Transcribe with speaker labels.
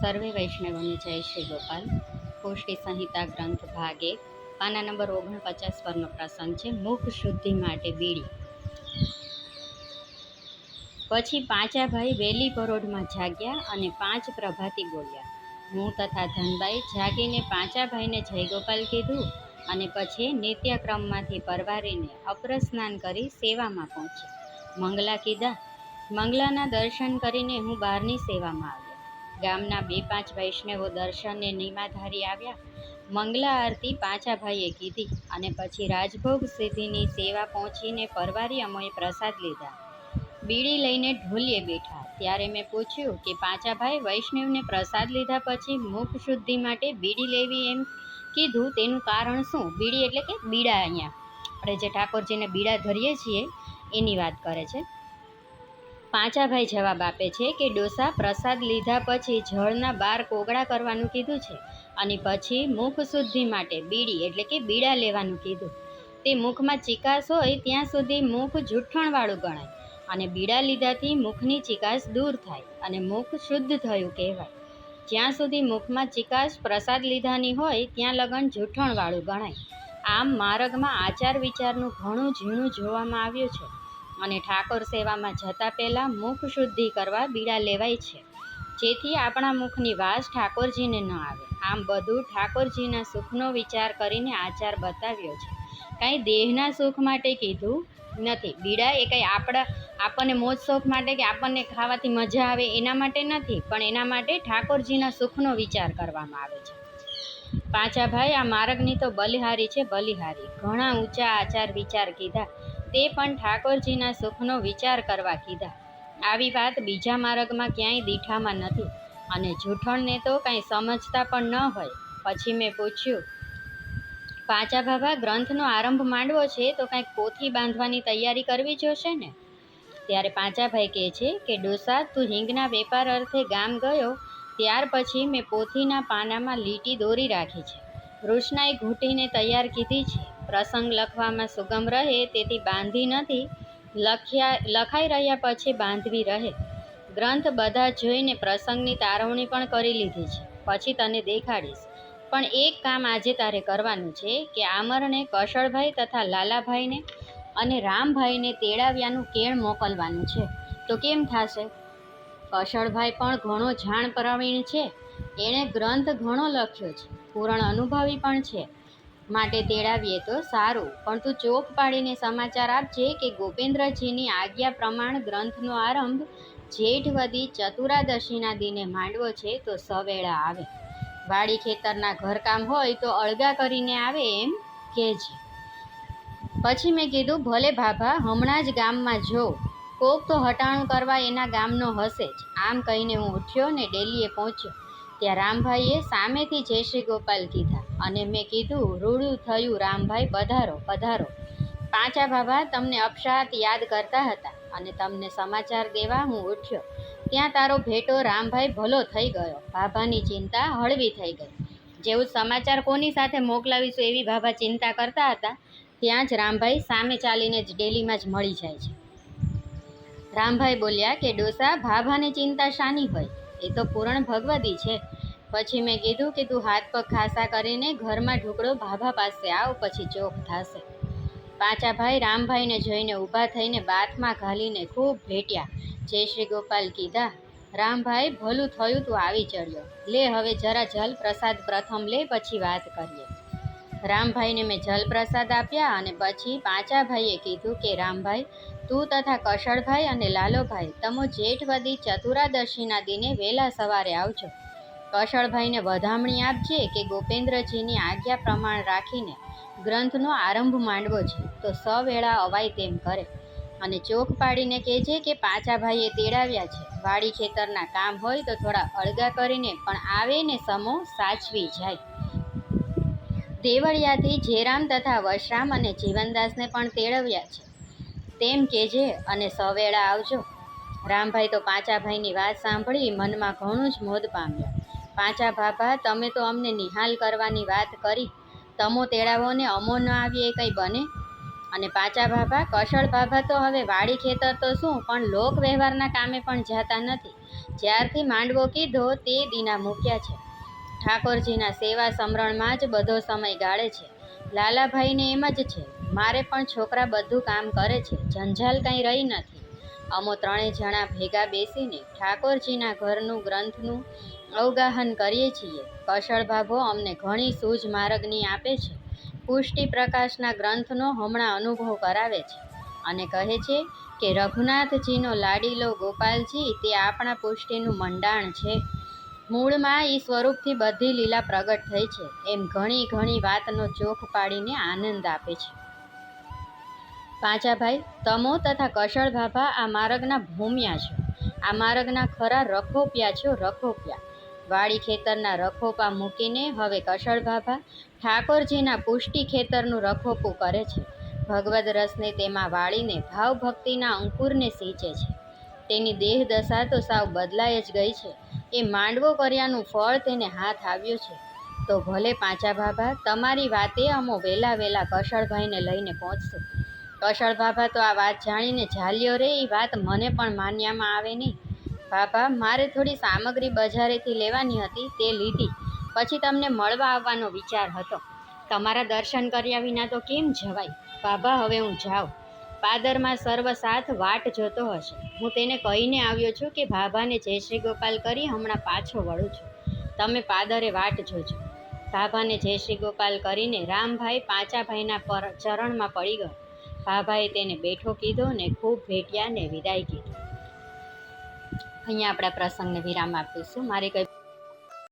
Speaker 1: સર્વે વૈષ્ણવોને જય શ્રી ગોપાલ. પુષ્ટિ સંહિતા ગ્રંથ ભાગે પાના નંબર ઓગણપચાસ પરનો પ્રસંગ છે, મુખ શુદ્ધિ માટે બીડી. પછી પાંચા ભાઈ વેલી પરોઢમાં જાગ્યા અને પાંચ પ્રભાતી બોલ્યા. હું તથા ધનભાઈ જાગીને પાંચા ભાઈને જય ગોપાલ કીધું અને પછી નિત્યક્રમમાંથી પરવારીને અપ્ર સ્નાન કરી સેવામાં પહોંચી મંગલા કીધા, મંગલાના દર્શન કરીને હું બહારની સેવામાં આવ્યો ગામના બે પાંચ વૈષ્ણવો દર્શનને નિમાધારી આવ્યા. મંગલા આરતી પાંચા ભાઈએ કીધી અને પછી રાજભોગ સિદ્ધિની સેવા પહોંચીને પરવારી અમોએ પ્રસાદ લીધા. બીડી લઈને ઢોલીએ બેઠા. ત્યારે મેં પૂછ્યું કે પાંચાભાઈ વૈષ્ણવને પ્રસાદ લીધા પછી મુખ શુદ્ધિ માટે બીડી લેવી એમ કીધું તેનું કારણ શું? બીડી એટલે કે બીડા અહીંયા. આપણે જે ઠાકોરજીને બીડા ધરીએ છીએ, એની વાત કરે છે. પાંચાભાઈ જવાબ આપે છે કે ડોસા પ્રસાદ લીધા પછી જળના બાર કોગળા કરવાનું કીધું છે અને પછી મુખ શુદ્ધિ માટે બીડી, એટલે કે બીડા લેવાનું કીધું. તે મુખમાં ચિકાસ હોય ત્યાં સુધી મુખ જૂઠણવાળું ગણાય અને બીડા લીધાથી મુખની ચિકાસ દૂર થાય અને મુખ શુદ્ધ થયું કહેવાય. જ્યાં સુધી મુખમાં ચિકાસ પ્રસાદ લીધાની હોય ત્યાં લગન જૂઠણવાળું ગણાય. આમ માર્ગમાં આચાર વિચારનું ઘણું ઝીણું જોવામાં આવ્યું છે. અને ઠાકોર સેવામાં જતા પહેલાં મુખ શુદ્ધિ કરવા બીડા લેવાય છે. જેથી આપણા મુખની વાસ ઠાકોરજીને ન આવે. આમ બધું ઠાકોરજીના સુખનો વિચાર કરીને આચાર બતાવ્યો છે. કાંઈ દેહના સુખ માટે કીધું નથી. બીડા એ કંઈ આપણા, આપણને મોજ શોખ માટે કે આપણને ખાવાથી મજા આવે એના માટે નથી. પણ એના માટે ઠાકોરજીના સુખનો વિચાર કરવામાં આવે છે. પાછા ભાઈ, આ માર્ગની તો બલિહારી છે બલિહારી. ઘણા ઊંચા આચાર વિચાર કીધા. તે પણ ઠાકોરજીના સુખનો વિચાર કરવા કીધા. આવી વાત બીજા માર્ગમાં ક્યાંય દીઠામાં નથી અને જૂઠણને તો કાંઈ સમજતા પણ ન હોય. પછી મેં પૂછ્યું પાંચા બાબા, ગ્રંથનો આરંભ માંડવો છે તો કાંઈક પોથી બાંધવાની તૈયારી કરવી જોશે ને? ત્યારે પાંચાભાઈ કહે છે કે, ડોસા, તું હિંગના વેપાર અર્થે ગામ ગયો, ત્યાર પછી મેં પોથીના પાનામાં લીટી દોરી રાખી છે. વૃષ્ણાએ ઘૂંટીને તૈયાર કીધી છે. પ્રસંગ લખવામાં સુગમ રહે, તેથી બાંધી નથી. લખ્યા, લખાઈ રહ્યા પછી બાંધવી રહે. ગ્રંથ બધા જોઈને પ્રસંગની તારવણી પણ કરી લીધી છે. પછી તને દેખાડીશ. પણ એક કામ આજે તારે કરવાનું છે કે આમરને કૌશળભાઈ તથા લાલાભાઈને અને રામભાઈને તેડાવ્યાનું કેળ મોકલવાનું છે. તો કેમ થશે? કૌશળભાઈ પણ ઘણો જાણ પ્રવીણ છે. એણે ગ્રંથ ઘણો લખ્યો છે. પૂરણ અનુભવી પણ છે. માટે તેડાવીએ તો સારું. પણ તું ચોક પાડીને સમાચાર આપજે કે ગોપેન્દ્રજીની આજ્ઞા પ્રમાણ ગ્રંથનો આરંભ જેઠવદી ચતુરાદશીના દિને માંડવો છે તો સવેળા આવે. વાડી ખેતરના ઘરકામ હોય તો અળગા કરીને આવે એમ કહેજે. પછી મેં કીધું, ભલે ભાભા હમણાં જ ગામમાં જો. કોક તો હટાણું કરવા એના ગામનો હશે જ. આમ કહીને હું ઉઠ્યો ને ડેલીએ પહોંચ્યો. ત્યાં રામભાઈએ સામેથી જય શ્રી ગોપાલ કીધા. અને મેં કીધું, રૂડું થયું રામભાઈ, પધારો પધારો. પાંચા બાબા તમને અપશાત યાદ કરતા હતા અને તમને સમાચાર દેવા હું ઉઠ્યો. ત્યાં તારો ભેટો રામભાઈ ભલો થઈ ગયો. ભાભાની ચિંતા હળવી થઈ ગઈ. જેવું સમાચાર કોની સાથે મોકલાવીશું એવી ભાભા ચિંતા કરતા હતા, ત્યાં જ રામભાઈ સામે ચાલીને જ ડેલીમાં જ મળી જાય છે. રામભાઈ બોલ્યા કે ડોસા, ભાભાને ચિંતા શાની હોય? એ તો પૂરણ ભગવતી છે. પછી મેં કીધું કે તું હાથ પગ ખાસા કરીને ઘરમાં ઢોકળો ભાભા પાસે આવ, પછી ચોક થશે. પાછા ભાઈ રામભાઈને જોઈને ઊભા થઈને બાથમાં ઘાલીને ખૂબ ભેટ્યા. જય શ્રી ગોપાલ કીધા, રામભાઈ, ભલું થયું તું આવી ચડ્યો. લે, હવે જરા જલ પ્રસાદ પ્રથમ લે, પછી વાત કરીએ. રામભાઈને મેં જલપ્રસાદ આપ્યા અને પછી પાંચા ભાઈએ કીધું કે, રામભાઈ, તું તથા કશળભાઈ અને લાલોભાઈ, તમો જેઠવદી ચતુરાદશીના દિને વહેલા સવારે આવજો. કશળભાઈને વધામણી આપજે કે ગોપેન્દ્રજીની આજ્ઞા પ્રમાણ રાખીને ગ્રંથનો આરંભ માંડવો છે, તો સવેળા અવાય તેમ કરે. અને ચોખ પાડીને કહેજે કે પાંચા ભાઈએ તેડાવ્યા છે. વાડી ખેતરના કામ હોય તો થોડા અળગા કરીને પણ આવે ને સમો સાચવી જાય. દેવળિયાથી જેરામ તથા વશરામ અને જીવનદાસને પણ તેડવ્યા છે. તેમ કહેજે અને સવેળા આવજો. રામભાઈ તો પાંચાભાઈની વાત સાંભળી મનમાં ઘણું જ મોદ પામ્યા. પાંચા ભાભા, તમે તો અમને નિહાલ કરવાની વાત કરી. તમો તેડાવો ને અમો ન આવીએ કંઈ બને? અને પાંચા ભાભા કશળ ભાભા તો હવે વાડી ખેતર તો શું, પણ લોક વ્યવહારના કામે પણ જતા નથી. જ્યારથી માંડવો કીધો તે દીના મૂક્યા છે. ઠાકોરજીના સેવા સમરણમાં જ બધો સમય ગાળે છે. લાલાભાઈને એમ જ છે, મારે પણ છોકરા બધું કામ કરે છે જંજાલ કંઈ રહી નથી. અમો ત્રણેય જણા ભેગા બેસીને ઠાકોરજીના ઘરનું ગ્રંથનું અવગાહન કરીએ છીએ. કશળ ભાભો અમને ઘણી સૂઝ માર્ગની આપે છે. પુષ્ટિ પ્રકાશના ગ્રંથનો હમણાં અનુભવ કરાવે છે અને કહે છે કે રઘુનાથજીનો લાડીલો ગોપાલજી તે આપણા પુષ્ટિનું મંડાણ છે. મૂળમાં એ સ્વરૂપથી બધી લીલા પ્રગટ થઈ છે. એમ ઘણી ઘણી વાતનો ચોખ પાડીને આનંદ આપે છે. પાંચાભાઈ તમો તથા કશળ ભાભા આ માર્ગના ભૂમ્યા છો. આ માર્ગના ખરા રખોપિયા છો રખોપિયા. વાડી ખેતરના રખોપા મૂકીને હવે કશળ ભાભા ઠાકોરજીના પુષ્ટિ ખેતરનું રખોપું કરે છે. ભગવદ રસને તેમાં વાળીને ભાવભક્તિના અંકુરને સિંચે છે. તેની દેહ દશા તો સાવ બદલાય જ ગઈ છે. એ માંડવો કર્યાનું ફળ તેને હાથ આવ્યું છે. તો ભલે પાંચા ભાભા, તમારી વાતે અમો વેલા વેલા કશળભાઈને લઈને પહોંચશું. કશળ ભાભા તો આ વાત જાણીને ઝાલ્યો રે એ વાત મને પણ માન્યામાં આવે નહીં. બાબા મારે થોડી સામગ્રી બજારેથી લેવાની હતી, તે લીધી. પછી તમને મળવા આવવાનો વિચાર હતો. તમારા દર્શન કર્યા વિના તો કેમ જવાય? બાબા હવે હું જાઉં. પાદરમાં સર્વ સાથ વાટ જોતો હશે. હું તેને કહીને આવ્યો છું કે, બાબાને જય શ્રી ગોપાલ કરી, હમણાં પાછો વળું છું. તમે પાદરે વાટ જોજો. બાબાને જય શ્રી ગોપાલ કરીને રામભાઈ પાંચાભાઈના પર ચરણમાં પડી ગયો. બાબાએ તેને બેઠો કીધો ને ખૂબ ભેટ્યા ને વિદાય કીધું. અહીંયા આપણા પ્રસંગને વિરામ આપીશું. મારે કંઈ